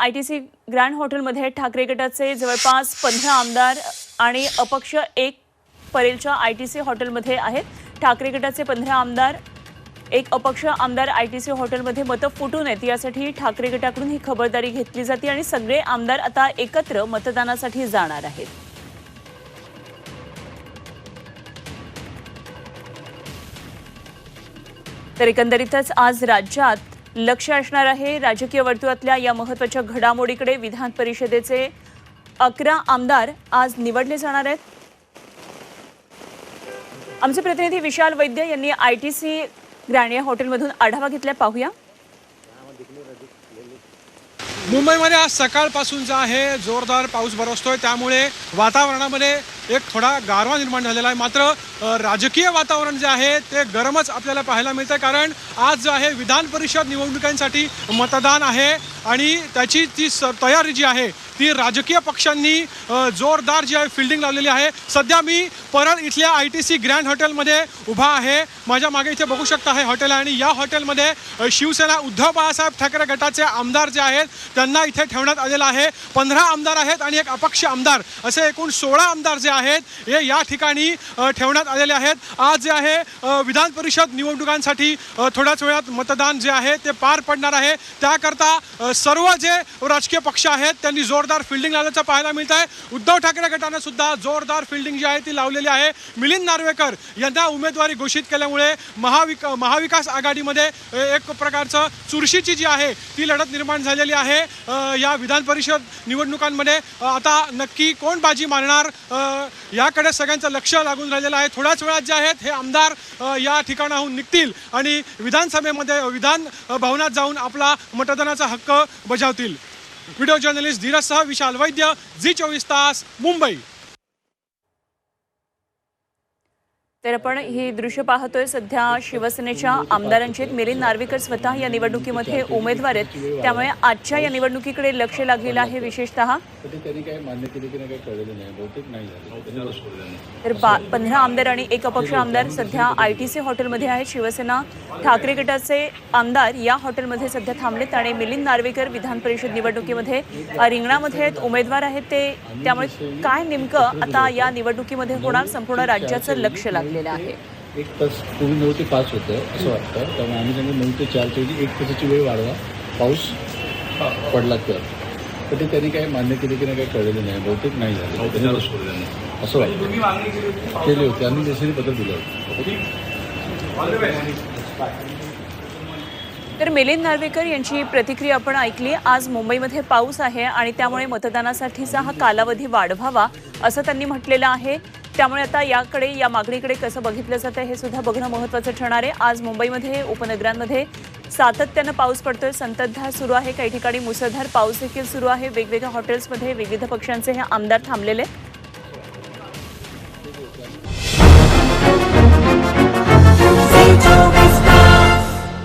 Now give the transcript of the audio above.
I T C grand हॉटेलमध्ये ठाकरे गटाचे जवळपास पंधरा आमदार आणि अपक्ष एक परेलच्या आय टी सी हॉटेलमध्ये आहेत. ठाकरे गटाचे पंधरा आमदार एक अपक्ष आमदार आय टी सी हॉटेलमध्ये मतं फुटू नयेत यासाठी ठाकरे गटाकडून ही खबरदारी घेतली जाते आणि सगळे आमदार आता एकत्र मतदानासाठी जाणार आहेत. तर एकंदरीतच आज राज्यात लक्ष असणार आहे. राजकीय वर्तुळातल्या या महत्त्वाच्या घडामोडीकडे विधान परिषदेचे अकरा आमदार आज निवडले जाणार आहेत. आमचे प्रतिनिधी विशाल वैद्य यांनी आय टी सी ग्रॅनिया हॉटेलमधून आढावा घेतला. पाहूया. मुंबईमध्ये आज सकाळपासून जो आहे जोरदार पाऊस बरसतोय. त्यामुळे वातावरणामध्ये एक थोडा गारवा निर्माण झालेला आहे. मात्र राजकीय वातावरण जे आहे ते गरमच आपल्याला पाहायला मिळतं कारण आज जो आहे विधान परिषद निवडणुकांसाठी मतदान आहे. आणि त्याची ती स तयारी जी आहे ती राजकीय पक्षांनी जोरदार जी आहे फिल्डिंग लावलेली आहे. सध्या मी परळ इथल्या आय टी सी ग्रँड हॉटेलमध्ये उभा आहे. माझ्या मागे इथे बघू शकता हे हॉटेल आहे आणि या हॉटेलमध्ये शिवसेना उद्धव बाळासाहेब ठाकरे गटाचे आमदार जे आहेत त्यांना इथे ठेवण्यात आलेलं आहे. पंधरा आमदार आहेत आणि एक अपक्ष आमदार. असे एकूण सोळा आमदार जे आहेत हे या ठिकाणी ठेवण्यात आलेले आहेत. आज जे आहे विधान परिषद निवडणुकांसाठी थोड्याच वेळात मतदान जे आहे ते पार पडणार आहे. त्याकरता सर्व जे राजकीय पक्ष आहेत त्यांनी जोरदार फिल्डिंग लावल्याचं पाहायला मिळत आहे उद्धव ठाकरे गटानं सुद्धा जोरदार फिल्डिंग जी आहे ती लावलेली आहे. मिलिंद नार्वेकर यांना उमेदवारी घोषित केल्यामुळे महाविक महाविकास आघाडीमध्ये एक प्रकारचं चुरशीची जी आहे ती लढत निर्माण झालेली आहे. या विधान परिषद निवडणुकांमध्ये आता नक्की कोण बाजी मारणार याकडे सगळ्यांचं लक्ष लागून राहिलेलं आहे. थोड्याच वेळात जे आहेत हे आमदार या ठिकाणाहून निघतील आणि विधानसभेमध्ये विधान भवनात जाऊन आपला मतदानाचा हक्क बजावतील. व्हिडिओ जर्नलिस्ट धीरजसह विशाल वैद्य झी चोवीस तास मुंबई तर आपण ही दृश्य पाहतोय सध्या शिवसेनेच्या आमदारांची आहेत. मिलिंद नार्वेकर स्वतः या निवडणुकीमध्ये उमेदवार आहेत. त्यामुळे आजच्या या निवडणुकीकडे लक्ष लागलेलं आहे विशेषतः. तर बा पंधरा आमदार आणि एक अपक्ष आमदार सध्या आय टी सी हॉटेलमध्ये आहेत. शिवसेना ठाकरे गटाचे आमदार या हॉटेलमध्ये सध्या थांबलेत आणि मिलिंद नार्वेकर विधान परिषद निवडणुकीमध्ये रिंगणामध्ये आहेत उमेदवार आहेत ते. त्यामुळे काय नेमकं आता या निवडणुकीमध्ये होणार संपूर्ण राज्याचं लक्ष लागलेलं आहे. एक तास पूर्वी नऊ ते पाच होतं असं वाटतं. त्यामुळे आम्ही त्यांनी नऊ ते चारच्या ऐवजी एक तासाची वेळ वाढवा. पाऊस पडला तर. पण ते त्यांनी काय मान्य केले की नाही काही कळलेलं नाही. बहुतेक नाही झालं. त्यांनी असं वाटतं. केले होते आम्ही देशाने पत्र दिलं होतं. तर मिलिंद नार्वेकर यांची प्रतिक्रिया आपण ऐकली. आज मुंबईमध्ये पाऊस आहे आणि त्यामुळे मतदानासाठीचा हा कालावधी वाढवावा असं त्यांनी म्हटलेलं आहे. त्यामुळे आता याकडे या मागणीकडे कसं बघितलं जातं हे सुद्धा बघणं महत्त्वाचं ठरणार आहे. आज मुंबईमध्ये उपनगरांमध्ये सातत्यानं पाऊस पडतोय. संततधार सुरू आहे. काही ठिकाणी मुसळधार पाऊस देखील सुरू आहे. वेगवेगळ्या हॉटेल्समध्ये विविध पक्षांचे हे आमदार थांबलेले आहेत.